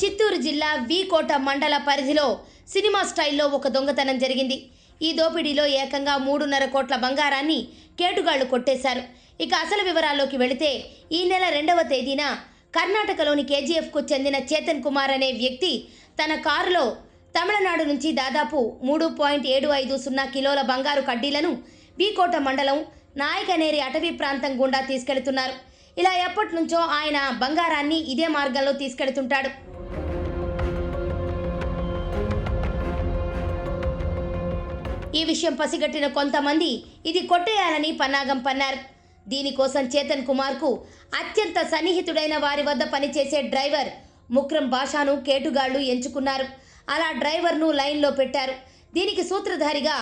చిత్తూరు జిల్లా వీకోట మండల పరిధిలో సినిమా స్టైల్లో ఒక దొంగతనం జరిగింది. ఈ దోపిడీలో ఏకంగా మూడున్నర కోట్ల బంగారాన్ని కేటుగాళ్ళు కొట్టేశారు. ఇక అసలు వివరాల్లోకి వెళితే ఈ నెల రెండవ తేదీన కర్ణాటకలోని కేజీఎఫ్కు చెందిన చేతన్ కుమార్ అనే వ్యక్తి తన కారులో తమిళనాడు నుంచి దాదాపు మూడు పాయింట్ ఏడు ఐదు సున్నా కిలోల బంగారు కడ్డీలను వీకోట మండలం నాయకనేరి అటవీ ప్రాంతం గుండా తీసుకెళ్తున్నారు. ఇలా ఎప్పటి నుంచో ఆయన బంగారాన్ని ఇదే మార్గంలో తీసుకెళ్తుంటాడు. ఈ విషయం పసిగట్టిన కొంతమంది ఇది కొట్టేయాలని పన్నాగం పన్నారు. దీనికోసం చేతన్ కుమార్కు అత్యంత సన్నిహితుడైన వారి వద్ద పనిచేసే డ్రైవర్ ముక్రం భాషాను కేటుగాళ్ళు ఎంచుకున్నారు. అలా డ్రైవర్ను లైన్లో పెట్టారు. దీనికి సూత్రధారిగా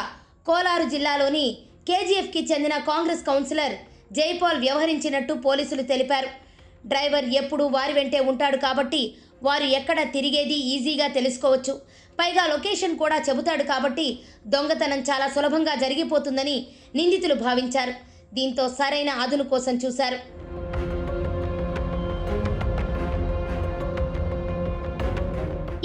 కోలారు జిల్లాలోని కేజీఎఫ్కి చెందిన కాంగ్రెస్ కౌన్సిలర్ జైపాల్ వ్యవహరించినట్టు పోలీసులు తెలిపారు. డ్రైవర్ ఎప్పుడూ వారి వెంటే ఉంటాడు కాబట్టి వారు ఎక్కడ తిరిగేది ఈజీగా తెలుసుకోవచ్చు. పైగా లొకేషన్ కూడా చెబుతాడు కాబట్టి దొంగతనం చాలా సులభంగా జరిగిపోతుందని నిందితులు భావించారు. దీంతో సరైన అదును కోసం చూశారు.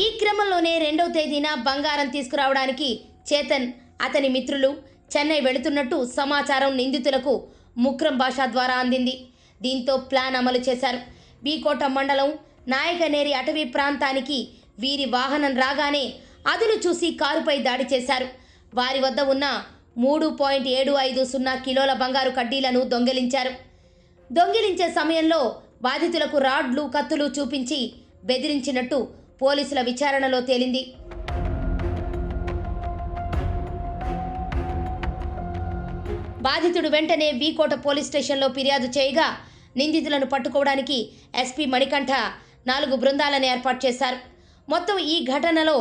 ఈ క్రమంలోనే రెండవ తేదీన బంగారం తీసుకురావడానికి చేతన్ అతని మిత్రులు చెన్నై వెళుతున్నట్టు సమాచారం నిందితులకు ముక్రం భాష ద్వారా అందింది. దీంతో ప్లాన్ అమలు చేశారు. బీకోట మండలం నాయకనేరి అటవీ ప్రాంతానికి వీరి వాహనం రాగానే అదును చూసి కారుపై దాడి చేశారు. వారి వద్ద ఉన్న మూడు పాయింట్ ఏడు ఐదు సున్నా కిలోల బంగారు కడ్డీలను దొంగిలించారు. దొంగిలించే సమయంలో బాధితులకు రాడ్లు కత్తులు చూపించి బెదిరించినట్టు పోలీసుల విచారణలో తేలింది. బాధితుడు వెంటనే వీకోట పోలీస్ స్టేషన్లో ఫిర్యాదు చేయగా నిందితులను పట్టుకోవడానికి ఎస్పీ మణికంఠ నాలుగు బృందాలను ఏర్పాటు చేశారు. మొత్తం ఈ ఘటనలో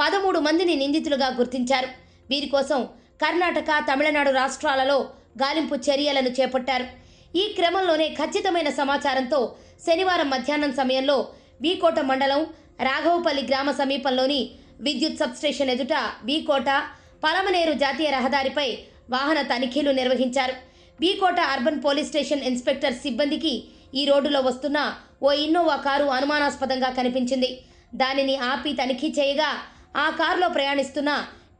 పదమూడు మందిని నిందితులుగా గుర్తించారు. వీరి కోసం కర్ణాటక తమిళనాడు రాష్ట్రాలలో గాలింపు చర్యలను చేపట్టారు. ఈ క్రమంలోనే ఖచ్చితమైన సమాచారంతో శనివారం మధ్యాహ్నం సమయంలో వీకోట మండలం రాఘవపల్లి గ్రామ సమీపంలోని విద్యుత్ సబ్స్టేషన్ ఎదుట వీకోట పలమనేరు జాతీయ రహదారిపై వాహన తనిఖీలు నిర్వహించారు. B Kota urban police station inspector సిబ్బందికి ఈ రోడ్డులో వస్తున్న ఓ ఇన్నోవా కారు అనుమానాస్పదంగా కనిపించింది. దానిని ఆపి తనిఖీ చేయగా ఆ కారులో ప్రయాణిస్తున్న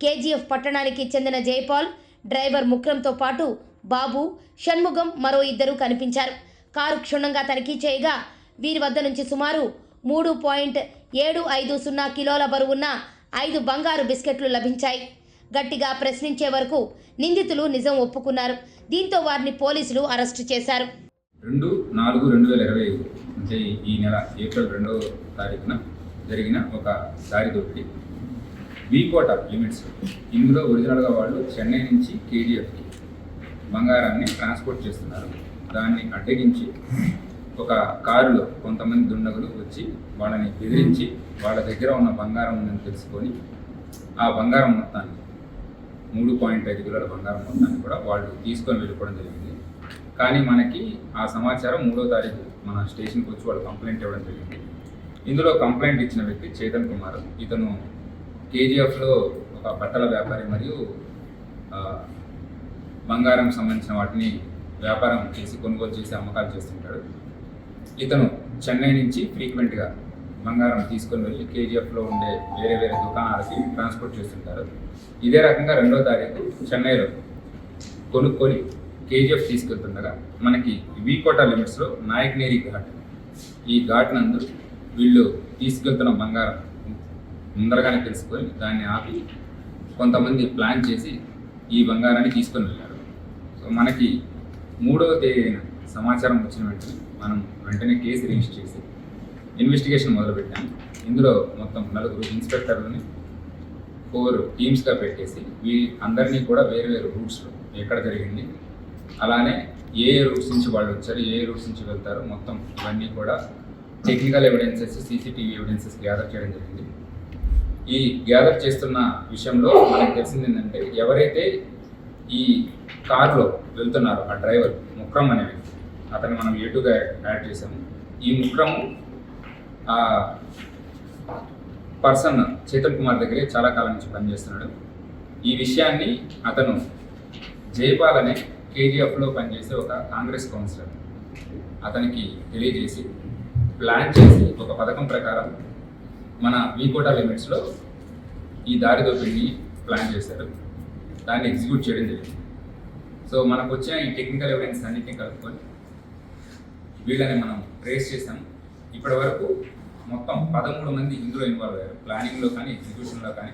కేజీఎఫ్ పట్టణానికి చెందిన జైపాల్ డ్రైవర్ ముక్రంతో పాటు బాబు షణ్ముఖం మరో ఇద్దరు కనిపించారు. కారు క్షుణ్ణంగా తనిఖీ చేయగా వీరి వద్ద నుంచి సుమారు మూడు పాయింట్ ఏడు ఐదు సున్నా కిలోల బరువున్న ఐదు బంగారు బిస్కెట్లు లభించాయి. గట్టిగా ప్రశ్నించే వరకు నిందితులు నిజం ఒప్పుకున్నారు. దీంతో వారిని పోలీసులు అరెస్టు చేశారు. రెండు నాలుగు రెండు వేల ఇరవై ఐదు అంటే ఈ నెల ఏప్రిల్ రెండవ తారీఖున జరిగిన ఒక దారి దోపిడీ. వీకోట లిమిట్స్ ఇందులో ఒరిజినల్గా వాళ్ళు చెన్నై నుంచి కేజీఎఫ్కి బంగారాన్ని ట్రాన్స్పోర్ట్ చేస్తున్నారు. దాన్ని అడ్డగించి ఒక కారులో కొంతమంది దుండగులు వచ్చి వాళ్ళని బెదిరించి వాళ్ళ దగ్గర ఉన్న బంగారం ఉందని తెలుసుకొని ఆ బంగారం మొత్తాన్ని మూడు పాయింట్ ఐదు కిలోల బంగారం మొత్తాన్ని కూడా వాళ్ళు తీసుకొని వెళ్ళిపోవడం జరిగింది. కానీ మనకి ఆ సమాచారం మూడో తారీఖు మన స్టేషన్కి వచ్చి వాళ్ళు కంప్లైంట్ ఇవ్వడం జరిగింది. ఇందులో కంప్లైంట్ ఇచ్చిన వ్యక్తి చేతన్ కుమార్. ఇతను కేజీఎఫ్లో ఒక బట్టల వ్యాపారి మరియు బంగారం సంబంధించిన వాటిని వ్యాపారం చేసి కొనుగోలు చేసి అమ్మకాలు చేస్తుంటాడు. ఇతను చెన్నై నుంచి ఫ్రీక్వెంట్గా బంగారం తీసుకొని వెళ్ళి కేజీఎఫ్లో ఉండే వేరే వేరే దుకాణాలకి ట్రాన్స్పోర్ట్ చేస్తుంటారు. ఇదే రకంగా రెండో తారీఖు చెన్నైలో కొనుక్కొని కేజీఎఫ్ తీసుకెళ్తుండగా మనకి వీకోట లిమిట్స్లో నాయక్నేరి ఘాట్. ఈ ఘాట్ నందు వీళ్ళు తీసుకెళ్తున్న బంగారం. ముందరగానే తెలుసుకొని దాన్ని ఆపి కొంతమంది ప్లాన్ చేసి ఈ బంగారాన్ని తీసుకొని వెళ్ళారు. సో మనకి మూడవ తేదీన సమాచారం వచ్చిన వెంటనే మనం వెంటనే కేసు రిజిస్టర్ చేసి ఇన్వెస్టిగేషన్ మొదలుపెట్టాము. ఇందులో మొత్తం నలుగురు ఇన్స్పెక్టర్లని ఫోర్ టీమ్స్గా పెట్టేసి వీ అందరినీ కూడా వేరు వేరు రూట్స్లో ఎక్కడ జరిగింది అలానే ఏ ఏ రూట్స్ నుంచి వాళ్ళు వచ్చారు ఏ రూట్స్ నుంచి వెళ్తారు మొత్తం ఇవన్నీ కూడా technical evidences CCTV evidences gather చేయడం జరిగింది. ఈ గ్యాదర్ చేస్తున్న విషయంలో మనకు తెలిసింది ఏంటంటే ఎవరైతే ఈ కారులో వెళ్తున్నారో ఆ డ్రైవర్ ముక్రం అనే వ్యక్తి మనం ఏటుగా యాడ్ చేసాము ఈ ముక్రము ఆ పర్సన్ చేతన్ కుమార్ దగ్గరే చాలా కాలం నుంచి పనిచేస్తున్నాడు. ఈ విషయాన్ని అతను జైపాల్ అనే కేజీఎఫ్లో పనిచేసే ఒక కాంగ్రెస్ కౌన్సిలర్. అతనికి తెలియజేసి ప్లాన్ చేసి ఒక పథకం ప్రకారం మన వీకోటా లిమిట్స్లో ఈ దారి దోపిడిని ప్లాన్ చేశారు. దాన్ని ఎగ్జిక్యూట్ చేయడం జరిగింది. సో మనకు వచ్చిన ఈ టెక్నికల్ ఎవిడెన్స్ అన్నింటినీ కలుపుకొని వీళ్ళని మనం ట్రేస్ చేసాం ఇప్పటి వరకు మొత్తం పదమూడు మంది ఇందులో ఇన్వాల్వ్ అయ్యారు. ప్లానింగ్లో కానీ ఎగ్జిక్యూషన్లో కానీ.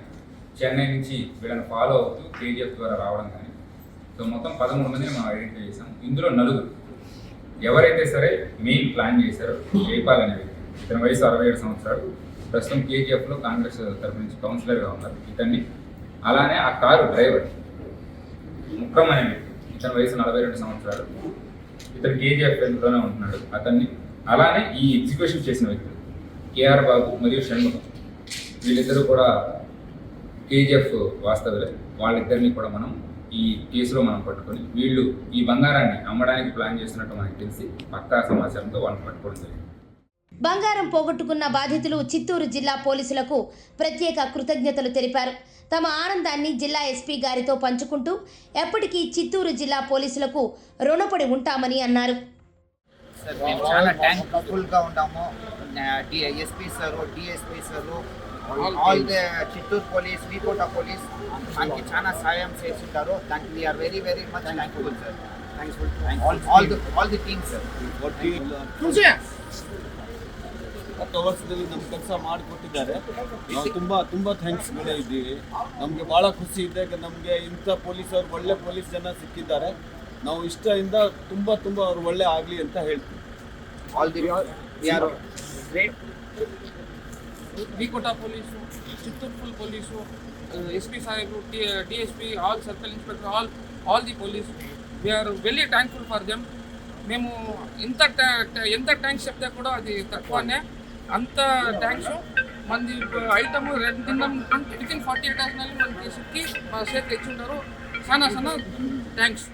చెన్నై నుంచి వీళ్ళని ఫాలో అవుతూ కేజీఎఫ్ ద్వారా రావడం కానీ సో మొత్తం పదమూడు మందిని మనం ఐడెంటిఫై చేసాం. ఇందులో నలుగురు. ఎవరైతే సరే మెయిన్ ప్లాన్ చేశారో జైపాల్ అనే వ్యక్తి. ఇతని వయసు అరవై ఏడు సంవత్సరాలు. ప్రస్తుతం కేజీఎఫ్లో కాంగ్రెస్ తరఫు నుంచి కౌన్సిలర్గా ఉన్నారు ఇతన్ని. అలానే ఆ కారు డ్రైవర్ ముక్రం అనే వ్యక్తి. ఇతని వయసు నలభై రెండు సంవత్సరాలు. ఇతను కేజీఎఫ్లోనే ఉంటున్నాడు అతన్ని. అలానే ఈ ఎగ్జిక్యూషన్ చేసిన వ్యక్తులు కేఆర్ బాబు మరియు షణ్ముఖం. వీళ్ళిద్దరూ కూడా కేజీఎఫ్ వాస్తవులే వాళ్ళిద్దరిని కూడా మనం ఈ కేసులో మనం పట్టుకొని వీళ్ళు ఈ బంగారాన్ని అమ్మడానికి ప్లాన్ చేస్తున్నట్టు మనకి తెలిసి పక్కా సమాచారంతో వాళ్ళని పట్టుకోవడం జరిగింది. బంగారం పోగొట్టుకున్న బాధితులు చిత్తూరు జిల్లా పోలీసులకు ప్రత్యేక కృతజ్ఞతలు తెలిపారు. తమ ఆనందాన్ని జిల్లా ఎస్పీ గారితో పంచుకుంటూ ఎప్పటికీ చిత్తూరు జిల్లా పోలీసులకు రుణపడి ఉంటామని అన్నారు. సార్ మేము చాలా థ్యాంక్ఫుల్గా ఉన్నాము. SP sir DSP sir all the Chittoor police V Kota police మనకి చాలా సాయం చేస్తుంటారు దానికి we are very very much thankful sir all the all the team sir ಹತ್ತು ವರ್ಷದಲ್ಲಿ ನಮ್ಮ ಕೆಲಸ ಮಾಡಿಕೊಟ್ಟಿದ್ದಾರೆ ನಾವು ತುಂಬ ತುಂಬ ಥ್ಯಾಂಕ್ಸ್ಗಳೇ ಇದ್ದೀವಿ ನಮಗೆ ಭಾಳ ಖುಷಿ ಇದೆ ನಮಗೆ ಇಂಥ ಪೊಲೀಸರು ಒಳ್ಳೆ ಪೊಲೀಸ್ ಜನ ಸಿಕ್ಕಿದ್ದಾರೆ ನಾವು ಇಷ್ಟದಿಂದ ತುಂಬ ತುಂಬ ಅವ್ರು ಒಳ್ಳೆ ಆಗಲಿ ಅಂತ ಹೇಳ್ತೀವಿ all the we are great B Kota police చిత్తూర్పుల్ police SP Saheb DSP all circle inspector all all the police. We are very thankful for them మేము ఎంత ఎంత ట్యాంక్స్ చెప్తే కూడా అది తక్కువనే. అంత ట్యాంక్స్ మంది ఐటమ్ రెండు దినం వితిన్ ఫార్టీ ఎయిట్ అవర్స్ మనకి సిక్కి మా చేతికి ఇచ్చింటారు చాలా చాలా థ్యాంక్స్